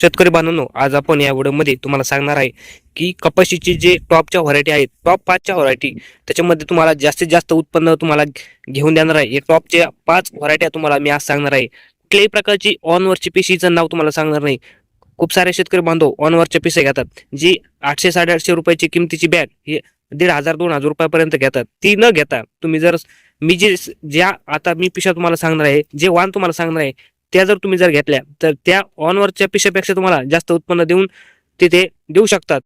शेतकरी बांधवांनो आज आपण या व्हिडिओमध्ये तुम्हाला सांगणार आहे की कपाशीची जे टॉपच्या व्हरायटी आहेत टॉप पाचच्या व्हरायटी त्याच्यामध्ये तुम्हाला जास्तीत जास्त उत्पन्न तुम्हाला घेऊन देणार आहे. हे टॉपच्या पाच व्हरायट्या तुम्हाला मी आज सांगणार आहे. कुठल्याही प्रकारची ऑनवरची पिशीचं नाव तुम्हाला सांगणार नाही. खूप सारे शेतकरी बांधव ऑनवरच्या पिसे घेतात जी आठशे साडेआठशे रुपयाची किमतीची बॅग ही दीड हजार दोन हजार रुपयापर्यंत घेतात. ती न घेता तुम्ही जर मी जे ज्या आता मी पिशा तुम्हाला सांगणार आहे जे वाण तुम्हाला सांगणार आहे त्या जर तुम्ही जर घेतल्या तर त्या ऑनवरच्या पिशापेक्षा तुम्हाला जास्त उत्पन्न देऊन तिथे देऊ शकतात.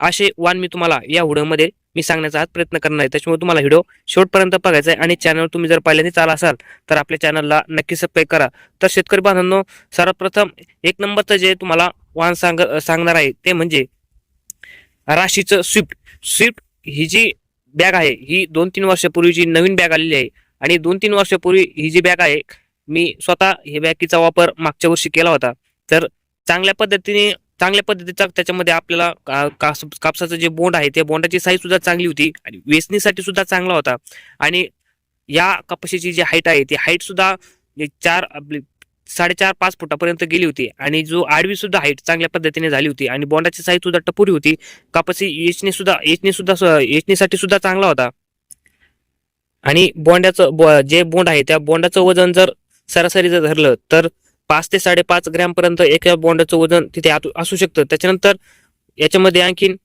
असे वान मी तुम्हाला या व्हिडिओमध्ये मी सांगण्याचा आज प्रयत्न करणार आहे. त्याच्यामुळे तुम्हाला व्हिडिओ शेवटपर्यंत बघायचा आहे आणि चॅनल तुम्ही जर पहिल्यांदाच आला असाल तर आपल्या चॅनलला नक्की सबस्क्राईब करा. तर शेतकरी बांधवांनो सर्वप्रथम एक नंबरचं जे तुम्हाला वाण सांग सांगणार आहे ते म्हणजे राशीचं स्विफ्ट स्विफ्ट ही जी बॅग आहे ही दोन तीन वर्षापूर्वीची नवीन बॅग आलेली आहे आणि दोन तीन वर्षापूर्वी ही जी बॅग आहे मी स्वतः हे बॅकीचा वापर मागच्या वर्षी केला होता. तर चांगल्या पद्धतीने चांगल्या पद्धतीचा त्याच्यामध्ये आपल्याला का- कास- कापसाचं जे बोंड आहे त्या बोंडाची साईज सुद्धा चांगली होती आणि वेचणीसाठी सुद्धा चांगला होता. आणि या कपाशीची जी हाईट आहे ती हाईट सुद्धा चार आपली साडेचार पाच फुटापर्यंत गेली होती. आणि जो आडवी सुद्धा हाईट चांगल्या पद्धतीने झाली होती आणि बोंडाची साईज सुद्धा टपुरी होती. कपाशी एचने सुद्धा एचने सुद्धा येचणीसाठी सुद्धा चांगला होता. आणि बोंड्याचं बो- जे बोंड आहे त्या बोंडाचं वजन जर सरासरी जर धरलं तर पाच ते साडेपाच ग्रॅमपर्यंत एका बॉन्डचं वजन तिथे असू शकतं. त्याच्यानंतर याच्यामध्ये आणखीन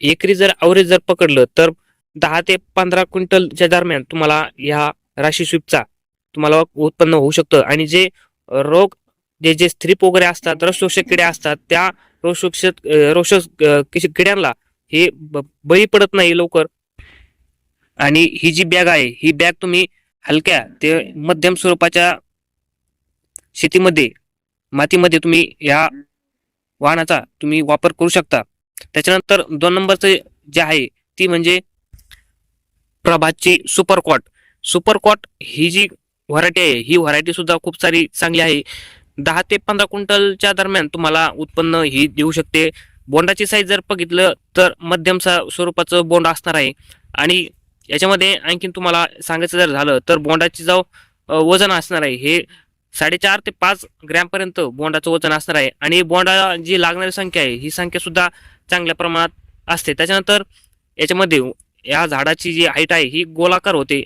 एकरी जर अवरेज जर पकडलं तर दहा ते पंधरा क्विंटलच्या दरम्यान तुम्हाला ह्या राशी स्वीपचा तुम्हाला उत्पन्न होऊ शकतं. आणि जे रोग जे जे स्त्रीप वगैरे असतात रसशोषक किडे असतात त्या रोगशोषक रोषक किड्यांना हे बळी पडत नाही लवकर. आणि ही जी बॅग आहे ही बॅग तुम्ही हलक्या ते मध्यम स्वरूपाच्या शेतीमध्ये मातीमध्ये तुम्ही या वाहनाचा तुम्ही वापर करू शकता. त्याच्यानंतर दोन नंबरचं जे आहे ती म्हणजे प्रभातची सुपर कॉट सुपर कॉट ही जी व्हरायटी आहे ही व्हरायटी सुद्धा खूप सारी चांगली आहे. दहा ते पंधरा क्विंटलच्या दरम्यान तुम्हाला उत्पन्न ही देऊ शकते. बोंडाची साईज जर बघितलं तर मध्यम सा- स्वरूपाचं बोंड असणार आहे. आणि याच्यामध्ये आणखीन तुम्हाला सांगायचं जर झालं तर बोंडाची जो वजन असणार आहे हे साडेचार ते पाच ग्रॅमपर्यंत बोंडाचं वजन असणार आहे. आणि बोंडा जी लागणारी संख्या आहे ही संख्या सुद्धा चांगल्या प्रमाणात असते. त्याच्यानंतर याच्यामध्ये या झाडाची जी हाईट आहे ही गोलाकार होते.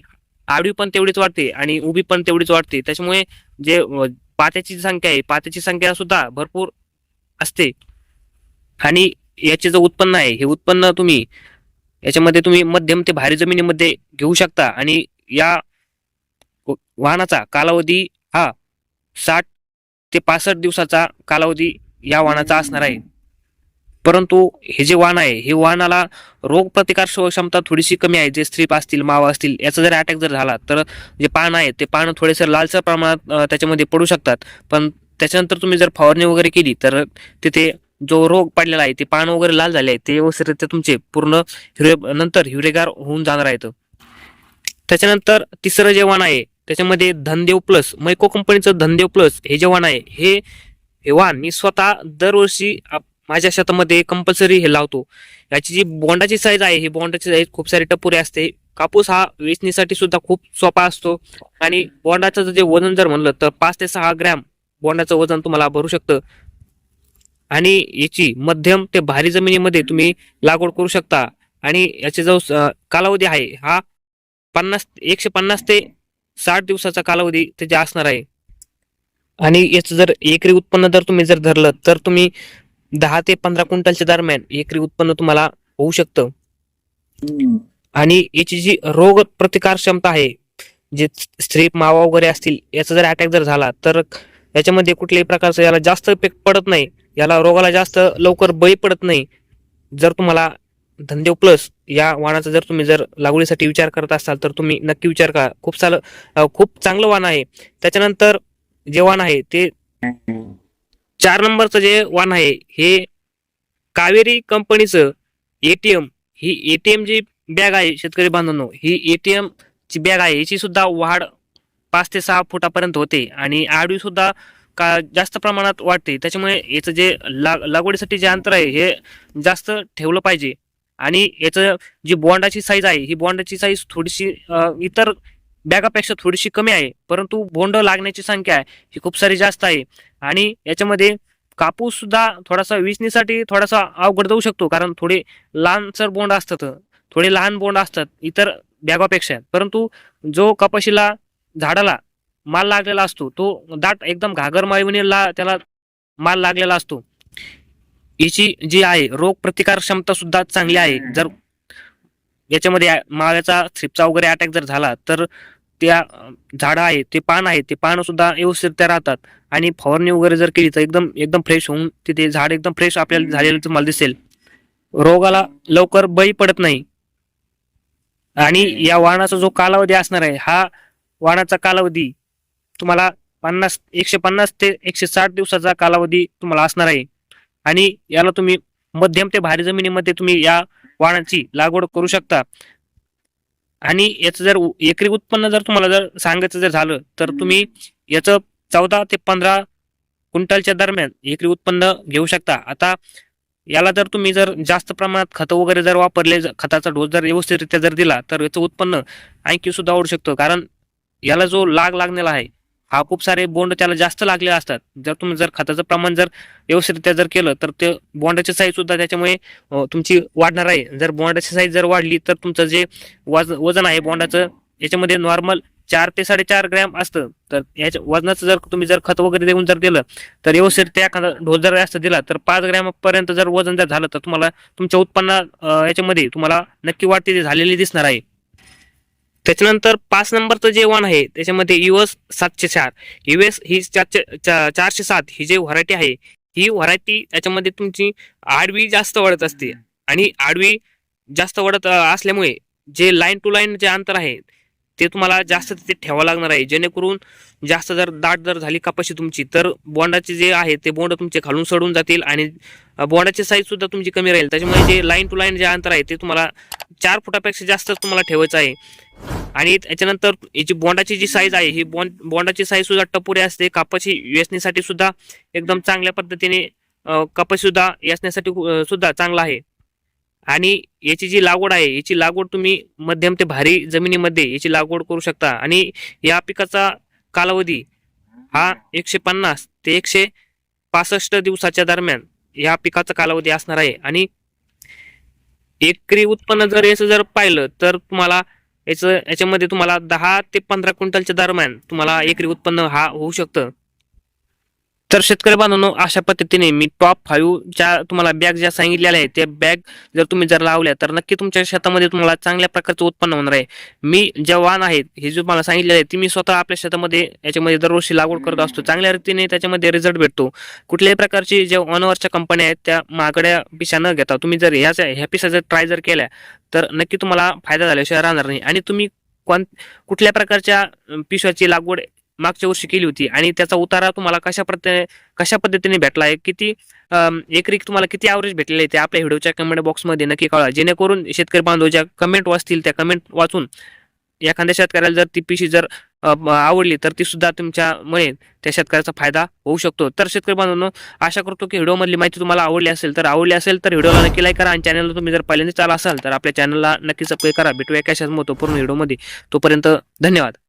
आडवी पण तेवढीच वाढते आणि उभी पण तेवढीच वाढते. त्याच्यामुळे जे पात्याची संख्या आहे पात्याची संख्या सुद्धा भरपूर असते. आणि याचे जे उत्पन्न आहे हे उत्पन्न तुम्ही याच्यामध्ये तुम्ही मध्यम ते भारी जमिनीमध्ये घेऊ शकता. आणि या वाहनाचा कालावधी हा साठ ते पासष्ट दिवसाचा कालावधी या वाहनाचा असणार आहे. परंतु हे जे वाहन आहे हे वाहनाला रोगप्रतिकार क्षमता थोडीशी कमी आहे. जे स्त्रीप असतील मावा असतील याचा जर अटॅक जर झाला तर जे पान आहे ते पानं थोडेसे लालसर प्रमाणात त्याच्यामध्ये पडू शकतात. पण त्याच्यानंतर तुम्ही जर फवारणी वगैरे केली तर तिथे जो रोग पडलेला आहे ते पान वगैरे लाल झाले आहे ते व्यवस्थितरित्या तुमचे पूर्ण हिरवे नंतर हिरवेगार होऊन जाणार आहेत. त्याच्यानंतर तिसरं जे वाण आहे त्याच्यामध्ये धनदेव प्लस मैको कंपनीचं धनदेव प्लस हे जे वाण आहे. हे हे वाण मी स्वतः दरवर्षी माझ्या शेतामध्ये कंपल्सरी हे लावतो. याची जी बोंडाची साईज आहे ही बोंडाची साईज खूप सारी टपुरी असते. कापूस हा वेचणीसाठी सुद्धा खूप सोपा असतो. आणि बोंडाचं जे वजन जर म्हणलं तर पाच ते सहा ग्रॅम बोंडाचं वजन तुम्हाला भरू शकतं. आणि याची मध्यम ते भारी जमिनीमध्ये तुम्ही लागवड करू शकता. आणि याचा जो कालावधी आहे हा पन्नास एकशे पन्नास ते साठ दिवसाचा कालावधी त्याच्या असणार आहे. आणि याचं जर एकरी उत्पन्न जर तुम्ही जर धरलं तर तुम्ही दहा ते पंधरा क्विंटलच्या दरम्यान एकरी उत्पन्न तुम्हाला होऊ शकतं. आणि याची जी रोग प्रतिकार क्षमता आहे जे स्त्री मावा वगैरे असतील याचा जर अटॅक जर झाला तर याच्यामध्ये कुठल्याही प्रकारचं याला जास्त इफेक्ट पडत नाही. याला रोगाला जास्त लवकर बळी पडत नाही. जर तुम्हाला धनदेव प्लस या वाणाचा जर तुम्ही जर लागवडीसाठी विचार करत असाल तर तुम्ही नक्की विचार करा. खूप साल खूप चांगलं वाण आहे. त्याच्यानंतर जे वाण आहे ते चार नंबरचं जे वाण आहे हे कावेरी कंपनीचं एटीएम ही एटीएम जी बॅग आहे शेतकरी बांधवांनो. ही एटीएम ची बॅग आहे. याची सुद्धा वाढ पाच ते सहा फुटापर्यंत होते आणि आडवी सुद्धा का जास्त प्रमाणात वाढते त्याच्यामुळे याचं जे लाग लागवडीसाठी जे अंतर आहे हे जास्त ठेवलं पाहिजे. आणि याचं जी बॉन्डाची साईज आहे ही बॉन्डाची साईज थोडीशी इतर बॅगापेक्षा थोडीशी कमी आहे परंतु बोंड लागण्याची संख्या आहे ही खूप सारी जास्त आहे. आणि याच्यामध्ये कापूस सुद्धा थोडासा विचणीसाठी थोडासा अवघड जाऊ शकतो कारण थोडे लहानसर बोंड असतात थोडे लहान बोंड असतात इतर बॅगापेक्षा परंतु जो कपाशीला झाडाला माल लागलेला असतो. तो दाट एकदम घागर माळवणीला त्याला माल लागलेला असतो. याची जी आहे रोग प्रतिकार क्षमता सुद्धा चांगली आहे. जर याच्यामध्ये माव्याचा थ्रिपचा वगैरे अटॅक जर झाला तर त्या झाडं आहे ते पान आहे ते पानं सुद्धा व्यवस्थित त्या राहतात. आणि फवारणी वगैरे जर केली तर एकदम एकदम फ्रेश होऊन तिथे झाड एकदम फ्रेश आपल्याला झालेलं तुम्हाला दिसेल. रोगाला लवकर बळी पडत नाही. आणि या वाणाचा जो कालावधी असणार आहे हा वाणाचा कालावधी तुम्हाला पन्नास एकशे पन्नास ते एकशे साठ दिवसाचा कालावधी तुम्हाला असणार आहे. आणि याला तुम्ही मध्यम ते भारी जमिनीमध्ये तुम्ही या वाणाची लागवड करू शकता. आणि याचं जर एकरी उत्पन्न जर तुम्हाला जर सांगायचं जर झालं तर तुम्ही याचं चौदा ते पंधरा क्विंटलच्या दरम्यान एकरी उत्पन्न घेऊ शकता. आता याला जर तुम्ही जर जास्त प्रमाणात खतं वगैरे जर वापरले खताचा डोस जर व्यवस्थितरित्या जर दिला तर याचं उत्पन्न आणखी सुद्धा वाढू शकतं. कारण याला जो लाग लागलेला आहे हा खूप सारे बोंड त्याला जास्त लागले असतात. जर तुम्ही जर खताचं प्रमाण जर व्यवस्थितरित्या जर केलं तर ते बोंडाची साईज सुद्धा त्याच्यामुळे तुमची वाढणार आहे. जर बोंडाची साईज जर वाढली तर तुमचं जे वज वजन आहे बोंडाचं याच्यामध्ये नॉर्मल चार ते साडेचार ग्रॅम असतं. तर याच्या वजनाचं जर तुम्ही जर खत वगैरे देऊन जर दिलं तर व्यवस्थित त्या एखादा ढोस जर जास्त दिला तर पाच ग्रॅमपर्यंत जर वजन जर झालं तर तुम्हाला तुमच्या उत्पन्न याच्यामध्ये तुम्हाला नक्की वाढते झालेली दिसणार आहे. त्याच्यानंतर पाच नंबरचं जे वन आहे त्याच्यामध्ये युएस सातशे चार. युएस ही चारशे चारशे सात ही जी व्हरायटी आहे ही व्हरायटी त्याच्यामध्ये तुमची आडवी जास्त वाढत असते. आणि आडवी जास्त वाढत असल्यामुळे जे लाईन टू लाईन जे अंतर आहे ते तुम्हाला जास्त तिथे ठेवावं लागणार आहे. जेणेकरून जास्त जर दाट जर झाली कपाशी तुमची तर बोंडाचे जे आहे ते बोंड तुमचे खालून सडून जातील आणि अं, बोंडाची साईज सुद्धा तुमची कमी राहील. त्याच्यामुळे जे लाईन टू लाईन जे अंतर आहे ते तुम्हाला चार फुटापेक्षा जास्तच तुम्हाला ठेवायचं आहे. आणि त्याच्यानंतर याची बोंडाची जी साईज आहे ही बॉन्ड बोंडाची साईज सुद्धा टपुरी असते. कापाशी वेचण्यासाठी सुद्धा एकदम चांगल्या पद्धतीने कापाशी सुद्धा वेचण्यासाठी सुद्धा चांगला आहे. आणि याची जी लागवड आहे याची लागवड तुम्ही मध्यम ते भारी जमिनीमध्ये याची लागवड करू शकता. आणि या पिकाचा कालावधी हा एकशे पन्नास ते एकशे पासष्ट दिवसाच्या दरम्यान या पिकाचा कालावधी असणार आहे. आणि एकरी उत्पन्न जर याचं जर पाहिलं तर तुम्हाला याचं याच्यामध्ये तुम्हाला दहा ते पंधरा क्विंटलच्या दरम्यान तुम्हाला एकरी उत्पन्न हा होऊ शकतं. तर शेतकरी बांधवांनो अशा पद्धतीने मी टॉप फाईव्ह ज्या तुम्हाला बॅग ज्या सांगितलेल्या आहेत त्या बॅग जर तुम्ही जर लावल्या तर नक्की तुमच्या शेतामध्ये तुम्हाला चांगल्या प्रकारचं उत्पन्न होणार आहे. मी ज्या वाण आहेत हे जे मला सांगितलेलं आहे ती मी स्वतः आपल्या शेतामध्ये याच्यामध्ये दरवर्षी लागवड करत असतो. चांगल्या रीतीने त्याच्यामध्ये रिझल्ट भेटतो. कुठल्याही प्रकारची ज्या ऑनवरच्या कंपन्या आहेत त्या महागड्या पिशा न घेता तुम्ही जर ह्याच ह्या पिशा जर ट्राय जर केल्या तर नक्की तुम्हाला फायदा झाल्याशिवाय राहणार नाही. आणि तुम्ही कोण कुठल्या प्रकारच्या पिशव्याची लागवड मागच्या वर्षी केली होती. आणि त्याचा उतारा तुम्हाला कशा पद्धतीने कशा पद्धतीने भेटला? आहे किती एक एकरी तुम्हाला किती ॲव्हरेज भेटलेले आहे ते आपल्या व्हिडिओच्या कमेंट बॉक्समध्ये नक्की कळवा. जेणेकरून शेतकरी बांधव ज्या कमेंट वाचतील त्या कमेंट वाचून एखाद्या शेतकऱ्याला जर ती पिशी जर आवडली तर ती सुद्धा तुमच्यामुळे त्या शेतकऱ्याचा फायदा होऊ शकतो. तर शेतकरी बांधवांनो आशा करतो की व्हिडिओमधली माहिती तुम्हाला आवडली असेल तर आवडली असेल तर व्हिडिओला नक्की लाईक करा. आणि चॅनलला तुम्ही जर पहिल्यांदा चाल असाल तर आपल्या चॅनलला नक्की सबस्क्राईब करा. भेटूया कशाच पूर्ण व्हिडिओमध्ये तोपर्यंत धन्यवाद.